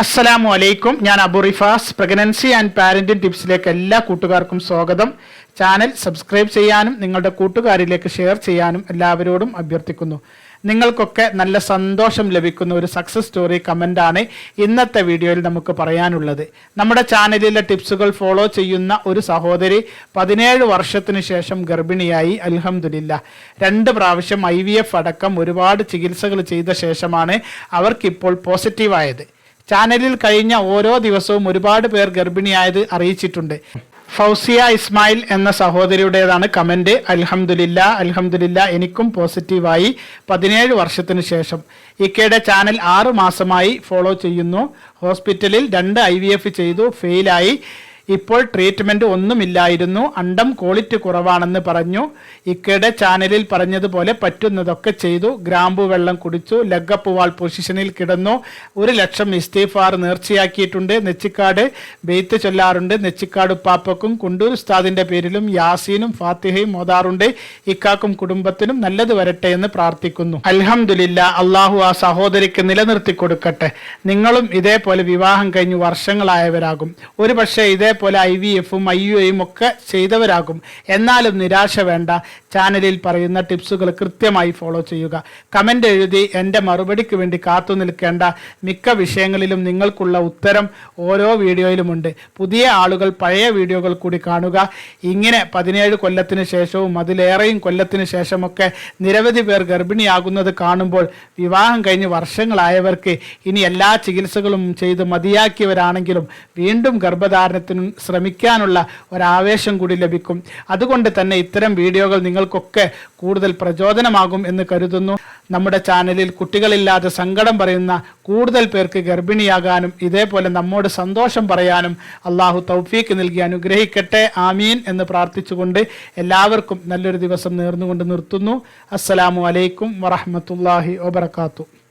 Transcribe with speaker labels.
Speaker 1: അസ്സലാമു അലൈക്കും. ഞാൻ Abu Rifas. Pregnancy and parenting ടിപ്സിലേക്ക് എല്ലാ കൂട്ടുകാർക്കും സ്വാഗതം. ചാനൽ സബ്സ്ക്രൈബ് ചെയ്യാനും നിങ്ങളുടെ കൂട്ടുകാരിലേക്ക് ഷെയർ ചെയ്യാനും എല്ലാവരോടും അഭ്യർത്ഥിക്കുന്നു. നിങ്ങൾക്കൊക്കെ നല്ല സന്തോഷം ലഭിക്കുന്ന ഒരു സക്സസ് സ്റ്റോറി കമന്റാണ് ഇന്നത്തെ വീഡിയോയിൽ നമുക്ക് പറയാനുള്ളത്. നമ്മുടെ ചാനലിലെ ടിപ്സുകൾ ഫോളോ ചെയ്യുന്ന ഒരു സഹോദരി പതിനേഴ് വർഷത്തിന് ശേഷം ഗർഭിണിയായി. അൽഹമുല്ല രണ്ട് പ്രാവശ്യം ഐ അടക്കം ഒരുപാട് ചികിത്സകൾ ചെയ്ത ശേഷമാണ് അവർക്കിപ്പോൾ പോസിറ്റീവായത് ചാനലിൽ കഴിഞ്ഞ ഓരോ ദിവസവും ഒരുപാട് പേർ ഗർഭിണിയായത് അറിയിച്ചിട്ടുണ്ട്. ഫൗസിയ ഇസ്മായിൽ എന്ന സഹോദരിയുടേതാണ് കമന്റ്. അൽഹംദുലില്ല അൽഹംദുലില്ല എനിക്കും പോസിറ്റീവായി പതിനേഴ് വർഷത്തിന് ശേഷം. ഇക്കയുടെ ചാനൽ ആറ് മാസമായി ഫോളോ ചെയ്യുന്നു. ഹോസ്പിറ്റലിൽ രണ്ട് ഐ ചെയ്തു ഫെയിലായി. ഇപ്പോൾ ട്രീറ്റ്മെന്റ് ഒന്നുമില്ലായിരുന്നു. അണ്ടം ക്വാളിറ്റി കുറവാണെന്ന് പറഞ്ഞു. ഇക്കയുടെ ചാനലിൽ പറഞ്ഞതുപോലെ പറ്റുന്നതൊക്കെ ചെയ്തു. ഗ്രാമ്പു വെള്ളം കുടിച്ചു. ലഗപ്പ് വാൾ പൊസിഷനിൽ കിടന്നു. ഒരു ലക്ഷം ഇസ്തീഫാർ നേർച്ചയാക്കിയിട്ടുണ്ട്. നെച്ചിക്കാട് ബെയ്ത്ത് ചൊല്ലാറുണ്ട്. നെച്ചിക്കാട് പാപ്പക്കും കുണ്ടൂർ ഉസ്താദിന്റെ പേരിലും യാസീനും ഫാത്തിഹയും ഓതാറുണ്ട് ഇക്കാക്കും കുടുംബത്തിനും നല്ലത് വരട്ടെ എന്ന് പ്രാർത്ഥിക്കുന്നു. അൽഹമുല്ല അള്ളാഹു ആ സഹോദരിക്ക് നിലനിർത്തി കൊടുക്കട്ടെ. നിങ്ങളും ഇതേപോലെ വിവാഹം കഴിഞ്ഞ് വർഷങ്ങളായവരാകും. ഒരു പക്ഷേ ഇതേപോലെ ഐ വി എഫും ഐ യു എയും ഒക്കെ ചെയ്തവരാകും. എന്നാലും നിരാശ വേണ്ട. ചാനലിൽ പറയുന്ന ടിപ്സുകൾ കൃത്യമായി ഫോളോ ചെയ്യുക. കമന്റ് എഴുതി എന്റെ മറുപടിക്ക് വേണ്ടി കാത്തു നിൽക്കേണ്ട മിക്ക വിഷയങ്ങളിലും നിങ്ങൾക്കുള്ള ഉത്തരം ഓരോ വീഡിയോയിലുമുണ്ട് പുതിയ ആളുകൾ പഴയ വീഡിയോകൾ കൂടി കാണുക. ഇങ്ങനെ പതിനേഴ് കൊല്ലത്തിന് ശേഷവും അതിലേറെയും കൊല്ലത്തിന് ശേഷമൊക്കെ നിരവധി പേർ ഗർഭിണിയാകുന്നത് കാണുമ്പോൾ വിവാഹം കഴിഞ്ഞ് വർഷങ്ങളായവർക്ക് ഇനി എല്ലാ ചികിത്സകളും ചെയ്ത് മതിയാക്കിയവരാണെങ്കിലും വീണ്ടും ഗർഭധാരണത്തിനും ശ്രമിക്കാനുള്ള ഒരാവേശം കൂടി ലഭിക്കും. അതുകൊണ്ട് തന്നെ ഇത്തരം വീഡിയോകൾ നിങ്ങൾക്കൊക്കെ കൂടുതൽ പ്രചോദനമാകും എന്ന് കരുതുന്നു. നമ്മുടെ ചാനലിൽ കുട്ടികളില്ലാതെ സങ്കടം പറയുന്ന കൂടുതൽ പേർക്ക് ഗർഭിണിയാകാനും ഇതേപോലെ നമ്മോട് സന്തോഷം പറയാനും അള്ളാഹു തൗഫീക്ക് നൽകി അനുഗ്രഹിക്കട്ടെ. ആമീൻ എന്ന് പ്രാർത്ഥിച്ചുകൊണ്ട് എല്ലാവർക്കും നല്ലൊരു ദിവസം നേർന്നുകൊണ്ട് നിർത്തുന്നു. അസ്സലാമു അലൈക്കും വറഹമത്തല്ലാഹി വബർക്കാത്തു